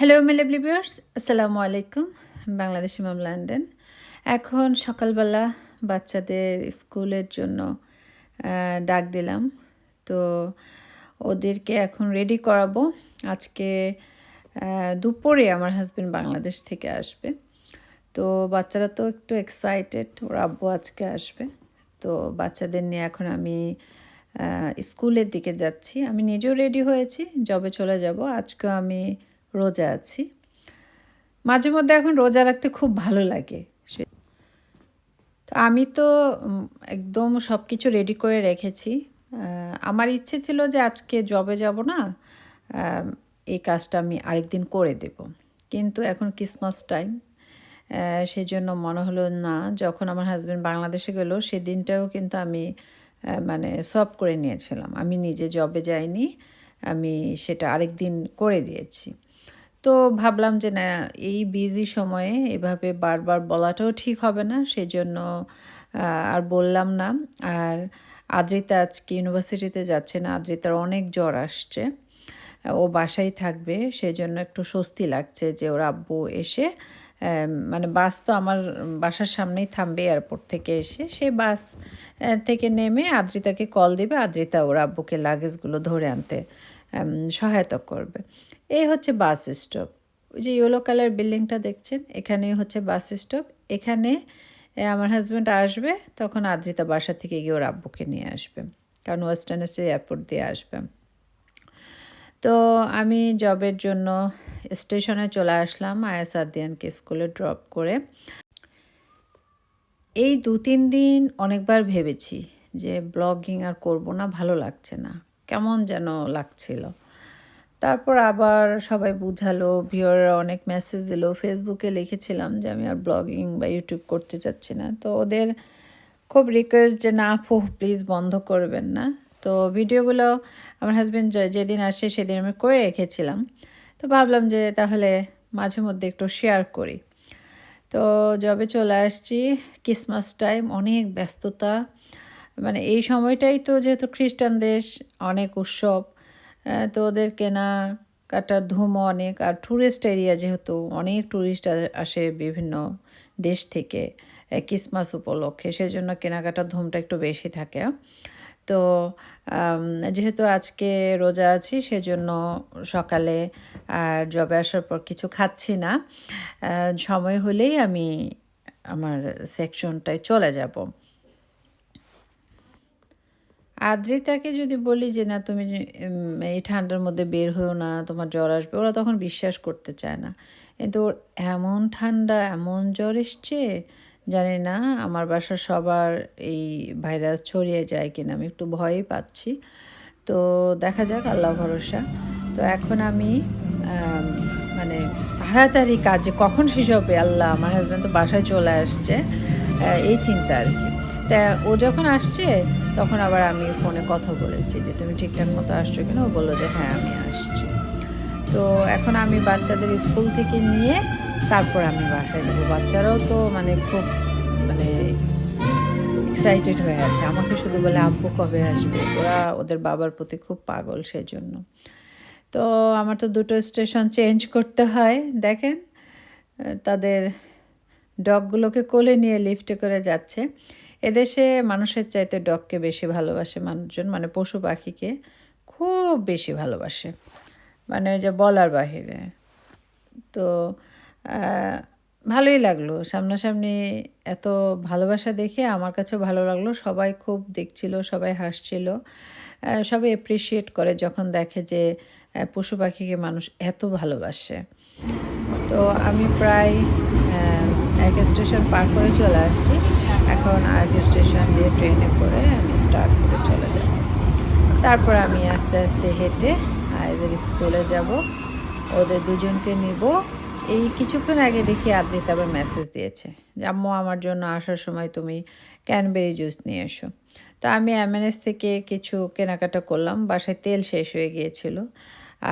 Hello মেলেবলি viewers আসসালামু আলাইকুম বাংলাদেশি মাম London এখন সকালবেলা বাচ্চাদের স্কুলের জন্য ডাক দিলাম। তো ওদেরকে এখন রেডি করাবো। আজকে দুপুরে আমার হাজব্যান্ড বাংলাদেশ থেকে আসবে। তো বাচ্চারা তো একটু এক্সাইটেড ওর আব্বু আজকে আসবে। তো বাচ্চাদের নিয়ে এখন আমি স্কুলের দিকে যাচ্ছি। আমি নিজেও রেডি হয়েছি জবে চলে যাব। আজকেও আমি রোজা আছি। মাঝে মধ্যে এখন রোজা রাখতে খুব ভালো লাগে। তো আমি তো একদম সব কিছু রেডি করে রেখেছি। আমার ইচ্ছে ছিল যে আজকে জবে যাব না এই কাজটা আমি আরেকদিন করে দেব। কিন্তু এখন ক্রিসমাস টাইম সেই জন্য মনে হলো না, যখন আমার হাজব্যান্ড বাংলাদেশে গেল, সেদিনটাও কিন্তু আমি মানে সব করে নিয়েছিলাম। আমি নিজে জবে যাইনি, আমি সেটা আরেকদিন করে দিয়েছি। তো ভাবলাম যে, না, এই বিজি সময়ে এভাবে বারবার বলাটাও ঠিক হবে না। সেই জন্য আর বললাম না। আর আদ্রিতা আজকে ইউনিভার্সিটিতে যাচ্ছে না। আদ্রিতার অনেক জ্বর আসছে। ও বাসায় থাকবে। সেই জন্য একটু স্বস্তি লাগছে যে, ওর আব্বু এসে মানে বাস তো আমার বাসার সামনেই থামবে এয়ারপোর্ট থেকে এসে। সে বাস থেকে নেমে আদ্রিতাকে কল দেবে। আদ্রিতা ওর আব্বুকে লাগেজগুলো ধরে আনতে সহায়তা করবে। এই হচ্ছে বাস স্টপ। ওই যে ইয়েলো কালার বিল্ডিংটা দেখছেন, এখানেই হচ্ছে বাস স্টপ। এখানে আমার হাজব্যান্ড আসবে, তখন আদ্রিতা বাসা থেকে গিয়ে ওর আব্বুকে নিয়ে আসবে, কারণ ওয়েস্টার্ন এসে এয়ারপোর্ট দিয়ে আসবে। তো আমি জবের জন্য স্টেশনে চলে আসলাম আয়াস আদিয়ানকে স্কুলে ড্রপ করে। এই দু তিন দিন অনেকবার ভেবেছি যে ব্লগিং আর করব না, ভালো লাগছে না। কেমন যেন লাগছিল। তারপর আবার সবাই বুঝালো ভিওররা অনেক মেসেজ দিল। ফেসবুকে লিখেছিলাম যে, আমি আর ব্লগিং বা ইউটিউব করতে চাচ্ছি না। তো ওদের খুব রিকোয়েস্ট যে, না, আপু প্লিজ বন্ধ করবেন না। তো ভিডিওগুলো আমার হাজব্যান্ড যেদিন আসে সেদিন আমি করে রেখেছিলাম। তো ভাবলাম যে, তাহলে মাঝে মধ্যে একটু শেয়ার করি। তো জবে চলে আসছি। ক্রিসমাস টাইম অনেক ব্যস্ততা। মানে এই সময়টাই তো যেহেতু খ্রিস্টান দেশ, অনেক উৎসব তো ওদের কেনা কাটার ধুমও অনেক। আর ট্যুরিস্ট এরিয়া যেহেতু অনেক ট্যুরিস্ট আসে বিভিন্ন দেশ থেকে ক্রিসমাস উপলক্ষে, সেজন্য কেনাকাটার ধুমটা একটু বেশি থাকে। তো যেহেতু আজকে রোজা আছি, সেজন্য সকালে আর জবে আসার পর কিছু খাচ্ছি না। সময় হলেই আমি আমার সেকশনটায় চলে যাব। আদ্রিতাকে যদি বলি যে, না, তুমি এই ঠান্ডার মধ্যে বের হয়েও না, তোমার জ্বর আসবে, ওরা তখন বিশ্বাস করতে চায় না। কিন্তু ওর এমন ঠান্ডা, এমন জ্বর এসছে, জানি না, আমার বাসার সবার এই ভাইরাস ছড়িয়ে যায় কিনা, আমি একটু ভয়ই পাচ্ছি। তো দেখা যাক আল্লাহ ভরসা। তো এখন আমি মানে তাড়াতাড়ি কাজে, কখন শেষ হবে? আল্লাহ, আমার হাজব্যান্ড তো বাসায় চলে আসছে। এই চিন্তা আর কি। তা ও যখন আসছে, তখন আবার আমি ফোনে কথা বলেছি যে, তুমি ঠিকঠাক মতো আসছো কিনা? ও বলল যে হ্যাঁ আমি আসছি। তো এখন আমি বাচ্চাদের স্কুল থেকে নিয়ে তারপর আমি বাসায় যাব। বাচ্চারাও তো মানে খুব মানে এক্সাইটেড হয়ে আছে। আমাকে শুধু বলে, আব্বু কবে আসবে? ওরা ওদের বাবার প্রতি খুব পাগল সেজন্য। তো আমার তো দুটো স্টেশন চেঞ্জ করতে হয়, দেখেন। তাদের ডগগুলোকে কোলে নিয়ে লিফটে করে যাচ্ছে। এদেশে মানুষের চাইতে ডগকে বেশি ভালোবাসে মানুষজন মানে পশু পাখিকে খুব বেশি ভালোবাসে। মানে যে বলার বাহিরে। তো ভালোই লাগল। সামনাসামনি এত ভালোবাসা দেখে আমার কাছেও ভালো লাগল। সবাই খুব দেখছিল, সবাই হাসছিল সবাই এপ্রিসিয়েট করে যখন দেখে যে পশু পাখিকে মানুষ এত ভালোবাসে। তো আমি প্রায় এক স্টেশন পার করে চলে আসছি। এখন আরেক স্টেশন দিয়ে ট্রেনে করে আমি স্টার্ট করে চলে যাব। তারপর আমি আস্তে আস্তে হেঁটে এদের স্কুলে যাব। ওদের দুজনকে নিব। এই কিছুক্ষণ আগে দেখি আদ্রিতা আবার মেসেজ দিয়েছে আম্মু, আমার জন্য আসার সময় তুমি ক্যানবেরি জুস নিয়ে এসো। তো আমি এমএনএস থেকে কিছু কেনাকাটা করলাম। বাসায় তেল শেষ হয়ে গিয়েছিল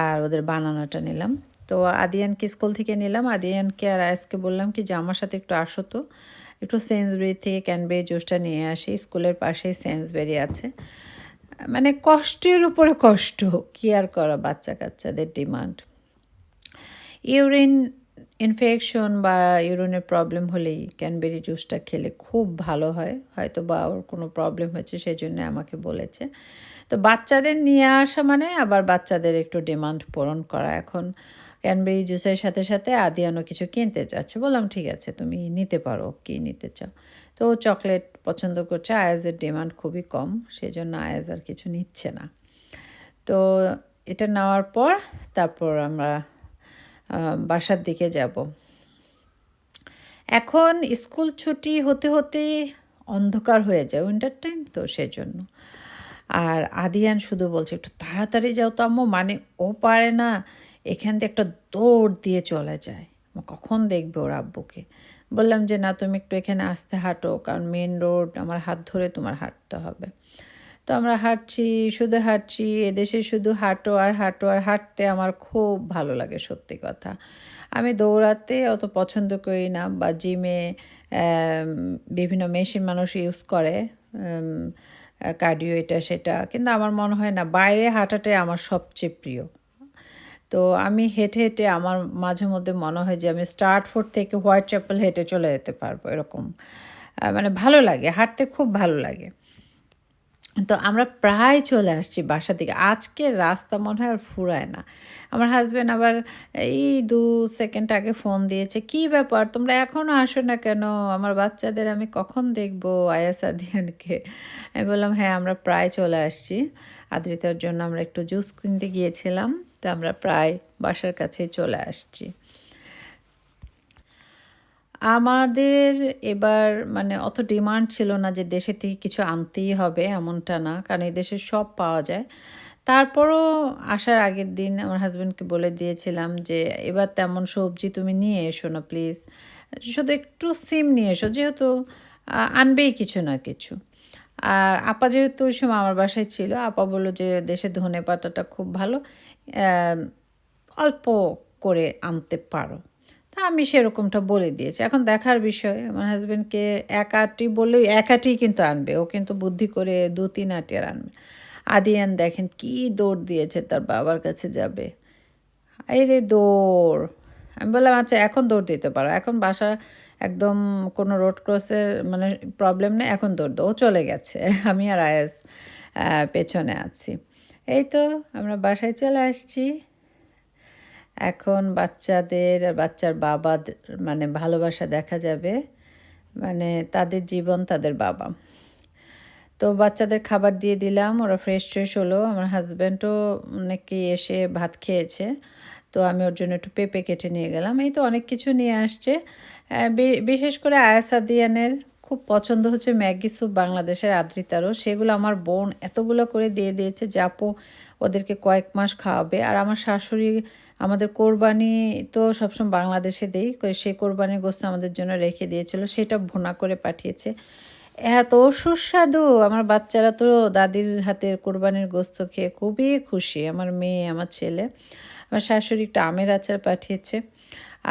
আর ওদের বানানাটা নিলাম। তো আদিয়ানকে স্কুল থেকে নিলাম। আদিয়ানকে আর আয়াসকে বললাম কি, যে, আমার সাথে একটু আসো তো। একটু সেন্সবেরি থেকে ক্যানবেরি জুসটা নিয়ে আসি। স্কুলের পাশেই সেন্সবেরি আছে। মানে কষ্টের উপরে কষ্ট, কি আর করা বাচ্চা কাচ্চাদের ডিমান্ড? ইউরিন ইনফেকশন বা ইউরিনের প্রবলেম হলেই ক্যানবেরি জুসটা খেলে খুব ভালো হয়। হয়তো বা ওর কোনো প্রবলেম হয়েছে সেই জন্য আমাকে বলেছে। তো বাচ্চাদের নিয়ে আসা মানে আবার বাচ্চাদের একটু ডিমান্ড পূরণ করা। এখন ক্যানবেরি জুসের সাথে সাথে আদিয়ানও কিছু কিনতে চাচ্ছে বললাম, ঠিক আছে, তুমি নিতে পারো, কী নিতে চাও? তো ও চকলেট পছন্দ করছে। আয়াজের ডিমান্ড খুবই কম সেই জন্য আয়াজ আর কিছু নিচ্ছে না। তো এটা নেওয়ার পর তারপর আমরা বাসার দিকে যাব। এখন স্কুল ছুটি হতে হতে অন্ধকার হয়ে যায় উইন্টার টাইম তো সেই জন্য আর আদিয়ান শুধু বলছে, একটু তাড়াতাড়ি যাও তো আম্মু। মানে ও পারে না এখান থেকে একটা দৌড় দিয়ে চলে যায়। কখন দেখবে ওর আব্বুকে? বললাম যে, না, তুমি একটু এখানে আসতে হাঁটো, কারণ মেন রোড আমার হাত ধরে তোমার হাঁটতে হবে। তো আমরা হাঁটছি, শুধু হাঁটছি, এদেশে শুধু হাঁটো আর হাঁটো আর হাঁটতে আমার খুব ভালো লাগে সত্যি কথা। আমি দৌড়াতে অত পছন্দ করি না বা জিমে বিভিন্ন মেশিন মানুষ ইউজ করে কার্ডিও এটা সেটা, কিন্তু আমার মনে হয় না, বাইরে হাঁটাটাই আমার সবচেয়ে প্রিয়। তো আমি হেঁটে হেঁটে আমার মাঝে মধ্যে মনে হয় যে আমি স্টার্টফোর্ড থেকে হোয়াইট চ্যাপেল হেঁটে চলে যেতে পারব এরকম। মানে ভালো লাগে, হাঁটতে খুব ভালো লাগে। তো আমরা প্রায় চলে আসছি বাসা থেকে আজকের রাস্তা মনে হয় আর ফুরায় না। আমার হাজব্যান্ড আবার এই দু সেকেন্ড আগে ফোন দিয়েছে, কি ব্যাপার? তোমরা এখনও আসো না কেন? আমার বাচ্চাদের আমি কখন দেখব আয়াস আদিয়ানকে আমি বললাম হ্যাঁ আমরা প্রায় চলে আসছি। আদ্রিতার জন্য আমরা একটু জুস কিনতে গিয়েছিলাম। তো আমরা প্রায় বাসার কাছেই চলে আসছি। আমাদের এবার মানে অত ডিমান্ড ছিল না যে দেশে থেকে কিছু আনতেই হবে এমনটা না, কারণ এই দেশে সব পাওয়া যায়। তারপরও আসার আগের দিন আমার হাজব্যান্ডকে বলে দিয়েছিলাম যে, এবার তেমন সবজি তুমি নিয়ে এসো না প্লিজ শুধু একটু সিম নিয়ে এসো, যেহেতু আনবেই কিছু না কিছু। আর আপা যেহেতু ওই সময় আমার বাসায় ছিল, আপা বলল যে, দেশে ধনে পাতাটা খুব ভালো অল্প করে আনতে পারো। তা আমি সেরকমটা বলে দিয়েছি। এখন দেখার বিষয়, আমার হাজব্যান্ডকে এক আটটি বললেও এক আটি কিন্তু আনবে, ও কিন্তু বুদ্ধি করে দু, তিন আটি আর আনবে। আদিয়ান দেখেন কি দৌড় দিয়েছে, তার বাবার কাছে যাবে। এই রে দৌড়! আমি বললাম আচ্ছা এখন দৌড় দিতে পারো। এখন বাসা একদম কোনো রোড ক্রসের মানে প্রবলেম নেই, এখন দৌড় ও চলে গেছে। আমি আর আয়াস পেছনে আছি। এই তো, আমরা বাসায় চলে আসছি। এখন বাচ্চাদের আর বাচ্চার বাবা মানে ভালোবাসা দেখা যাবে। মানে তাদের জীবন তাদের বাবা। তো বাচ্চাদের খাবার দিয়ে দিলাম, ওরা ফ্রেশ ট্রেশ হলো। আমার হাজব্যান্ডও নাকি এসে ভাত খেয়েছে। তো আমি ওর জন্য একটু পেঁপে কেটে নিয়ে গেলাম। এই তো অনেক কিছু নিয়ে আসছে। বিশেষ করে আয়াসাদিয়ানের খুব পছন্দ হচ্ছে ম্যাগি স্যুপ বাংলাদেশের আদ্রিতারও। সেগুলো আমার বোন এতগুলো করে দিয়ে দিয়েছে যে আপু ওদেরকে কয়েক মাস খাওয়াবে। আর আমার শাশুড়ি, আমাদের কোরবানি তো সবসময় বাংলাদেশে দেই সেই কোরবানির গোস্ত আমাদের জন্য রেখে দিয়েছিল, সেটা ভোনা করে পাঠিয়েছে। এত সুস্বাদু! আমার বাচ্চারা তো দাদির হাতের কোরবানির গোস্ত খেয়ে খুবই খুশি, আমার মেয়ে, আমার ছেলে। আমার শাশুড়ি একটু আমের আচার পাঠিয়েছে।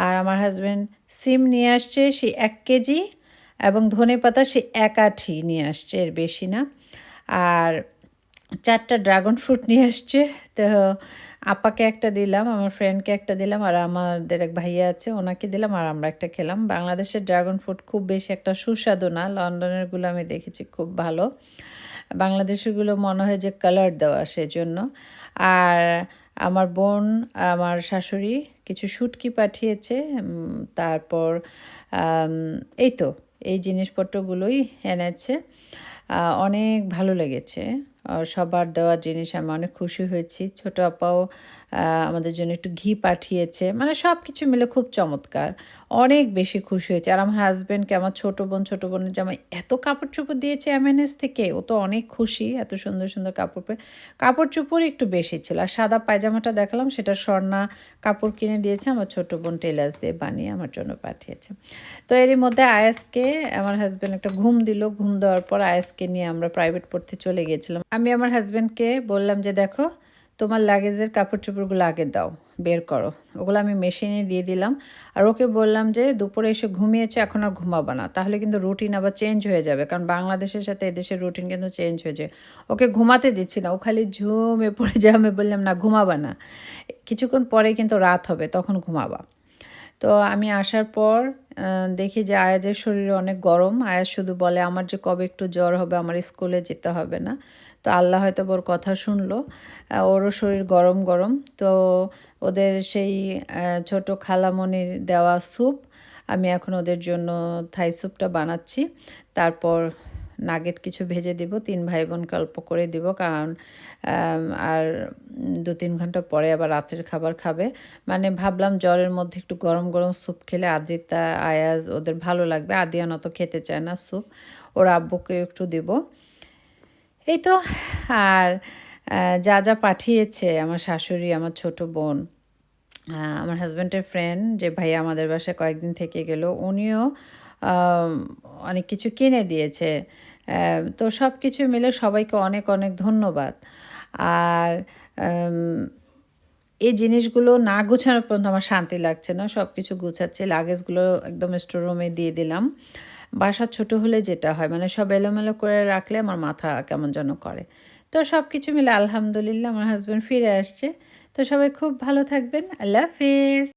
আর আমার হাজব্যান্ড সিম নিয়ে আসছে, সে এক কেজি এবং ধনে পাতা সে এক আঠি নিয়ে আসছে, এর বেশি না। আর চারটা ড্রাগন ফ্রুট নিয়ে আসছে। তো আপাকে একটা দিলাম, আমার ফ্রেন্ডকে একটা দিলাম, আর আমাদের এক ভাইয়া আছে, ওনাকে দিলাম, আর আমরা একটা খেলাম। বাংলাদেশের ড্রাগন ফ্রুট খুব বেশি একটা সুস্বাদু না লন্ডনেরগুলো আমি দেখেছি খুব ভালো। বাংলাদেশেরগুলো মনে হয় যে কালার দেওয়া সেজন্য। আর আমার বোন, আমার শাশুড়ি কিছু শুটকি পাঠিয়েছে তারপর এই তো এই জিনিসপত্রগুলোই এনেছে। অনেক ভালো লেগেছে। সবার দেওয়া জিনিস আমি অনেক খুশি হয়েছি। ছোট আপাও আমাদের জন্য একটু ঘি পাঠিয়েছে। মানে সব কিছু মিলে খুব চমৎকার। অনেক বেশি খুশি হয়েছে। আর আমার হাজব্যান্ডকে আমার ছোট বোন, ছোট বোনের জামাই এত কাপড় চোপড় দিয়েছে এমএনএস থেকে। ও তো অনেক খুশি, এত সুন্দর সুন্দর কাপড় পেয়ে কাপড় চোপড় একটু বেশি ছিল। আর সাদা পায়জামাটা দেখালাম, সেটা স্বর্ণা কাপড় কিনে দিয়েছে, আমার ছোট বোন টেলার্স দিয়ে বানিয়ে আমার জন্য পাঠিয়েছে। তো এরই মধ্যে আয়াসকে আমার হাজব্যান্ড একটা ঘুম দিল। ঘুম দেওয়ার পর আয়াসকে নিয়ে আমরা প্রাইভেট পড়তে চলে গেছিলাম আমি আমার হাজব্যান্ডকে বললাম যে, দেখো তোমার লাগেজের কাপড় চোপড়গুলো আগে দাও, বের করো। ওগুলো আমি মেশিনে দিয়ে দিলাম। আর ওকে বললাম যে, দুপুরে এসে ঘুমিয়েছে, এখন আর ঘুমাবো না। তাহলে কিন্তু রুটিন আবার চেঞ্জ হয়ে যাবে, কারণ বাংলাদেশের সাথে এদেশের রুটিন কিন্তু চেঞ্জ হয়ে যায় ওকে ঘুমাতে দিচ্ছি না, ও খালি ঝুমে পড়ে যায় আমি বললাম, না, ঘুমাবা না। কিছুক্ষণ পরে কিন্তু রাত হবে, তখন ঘুমাবা। তো আমি আসার পর দেখি যে আয়াজের শরীরে অনেক গরম। আয়াজ শুধু বলে, আমার যে কবে একটু জ্বর হবে, আমার স্কুলে যেতে হবে না। তো আল্লাহ হয়তো ওর কথা শুনলো ওরও শরীর গরম গরম। তো ওদের সেই ছোট খালামণির দেওয়া স্যুপ, আমি এখন ওদের জন্য থাই স্যুপটা বানাচ্ছি। তারপর নাগেট কিছু ভেজে দিব, তিন ভাই বোনকে অল্প করে দিব, কারণ আর দু তিন ঘণ্টা পরে আবার রাতের খাবার খাবে। মানে ভাবলাম জ্বরের মধ্যে একটু গরম গরম স্যুপ খেলে আদ্রিতা, আয়াজ ওদের ভালো লাগবে। আদিয়ান অত খেতে চায় না স্যুপ। ওর আব্বুকে একটু দিব। এই তো, আর যা যা পাঠিয়েছে আমার শাশুড়ি, আমার ছোট বোন আমার হাজব্যান্ডের ফ্রেন্ড যে ভাইয়া আমাদের বাসায় কয়েকদিন থেকে গেল, উনিও অনেক কিছু কিনে দিয়েছে। তো সব কিছু মিলে সবাইকে অনেক অনেক ধন্যবাদ। আর এই জিনিসগুলো না গোছানো পর্যন্ত আমার শান্তি লাগছে না সব কিছু গুছাচ্ছি লাগেজগুলো একদম স্টোর রুমে দিয়ে দিলাম। বাসা ছোট হলে যেটা হয় মানে সব এলোমেলো করে রাখলে আমার মাথা কেমন যেন করে। তো সব কিছু মিলে আলহামদুলিল্লাহ, আমার হাজব্যান্ড ফিরে আসছে। তো সবাই খুব ভালো থাকবেন। আল্লাহ হাফিজ